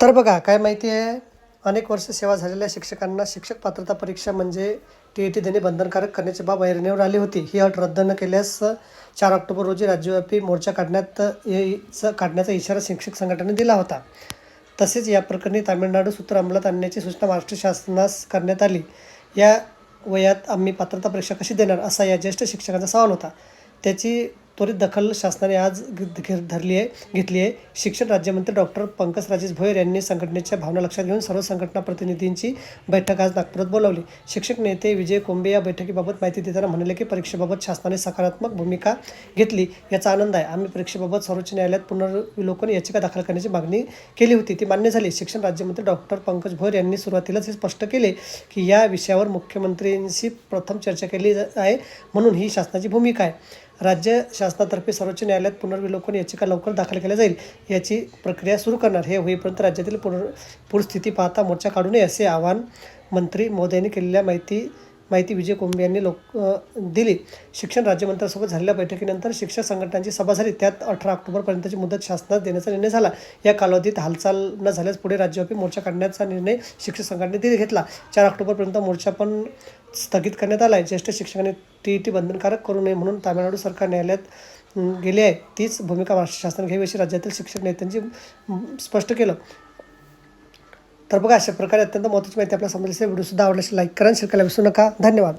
तर बघा काय माहिती आहे? अनेक वर्ष सेवा झालेल्या शिक्षकांना शिक्षक पात्रता परीक्षा म्हणजे टी ई टी देणे बंधनकारक करण्याची बाब ऐरणीवर आली होती. ही अट रद्द न केल्यास चार ऑक्टोबर रोजी राज्यव्यापी मोर्चा काढण्यात काढण्याचा इशारा शिक्षक संघटनेने दिला होता. तसेच या प्रकरणी तामिळनाडू सूत्र अंमलात आणण्याची सूचना महाराष्ट्र शासनास करण्यात आली. या वयात आम्ही पात्रता परीक्षा कशी देणार असा या ज्येष्ठ शिक्षकांचा सवाल होता. त्याची त्वरित दखल शासनाने आज धरली आहे घेतली आहे. शिक्षण राज्यमंत्री डॉक्टर पंकज राजेश भोयर यांनी संघटनेच्या भावना लक्षात घेऊन सर्व संघटना प्रतिनिधींची बैठक आज नागपुरात बोलावली. शिक्षक नेते विजय कोंबे या बैठकीबाबत माहिती देताना म्हणाले की परीक्षेबाबत शासनाने सकारात्मक भूमिका घेतली याचा आनंद आहे. आम्ही परीक्षेबाबत सर्वोच्च न्यायालयात पुनर्विलोकन याचिका दाखल करण्याची मागणी केली होती. ती मान्य झाली. शिक्षण राज्यमंत्री डॉक्टर पंकज भोयर यांनी सुरुवातीलाच हे स्पष्ट केले की या विषयावर मुख्यमंत्र्यांशी प्रथम चर्चा केली आहे म्हणून ही शासनाची भूमिका आहे. राज्य शासनातर्फे सर्वोच्च न्यायालयात पुनर्विलोकन याचिका लवकर दाखल केल्या जाईल. याची प्रक्रिया सुरू करणार. हे होईपर्यंत राज्यातील पुनर् पूरस्थिती पाहता मोर्चा काढू नये असे आवाहन मंत्री महोदयांनी केलेल्या माहिती माहिती विजय कुंभे यांनी लोक दिली. शिक्षण राज्यमंत्र्यांसोबत झालेल्या बैठकीनंतर शिक्षक संघटनांची सभा झाली. त्यात अठरा ऑक्टोबरपर्यंतची मुदत शासनात देण्याचा निर्णय झाला. या कालावधीत हालचाल न झाल्यास पुढे राज्यव्यापी मोर्चा काढण्याचा निर्णय शिक्षक संघटनेने घेतला. चार ऑक्टोबरपर्यंत मोर्चा पण स्थगित करण्यात आला आहे ज्येष्ठ शिक्षकांनी टी ई टी बंधनकारक करू नये म्हणून तामिळनाडू सरकार न्यायालयात गेली गेले आहे. तीच भूमिका महाराष्ट्र शासन घ्यावी अशी राज्यातील शिक्षक नेत्यांची स्पष्ट केलं. तर बघा अशा प्रकारे अत्यंत महत्त्वाची माहिती आपल्या समजली असेल व्हिडिओसुद्धा आवडल्यास लाईक करा आणि शेअर करायला विसरू नका. धन्यवाद.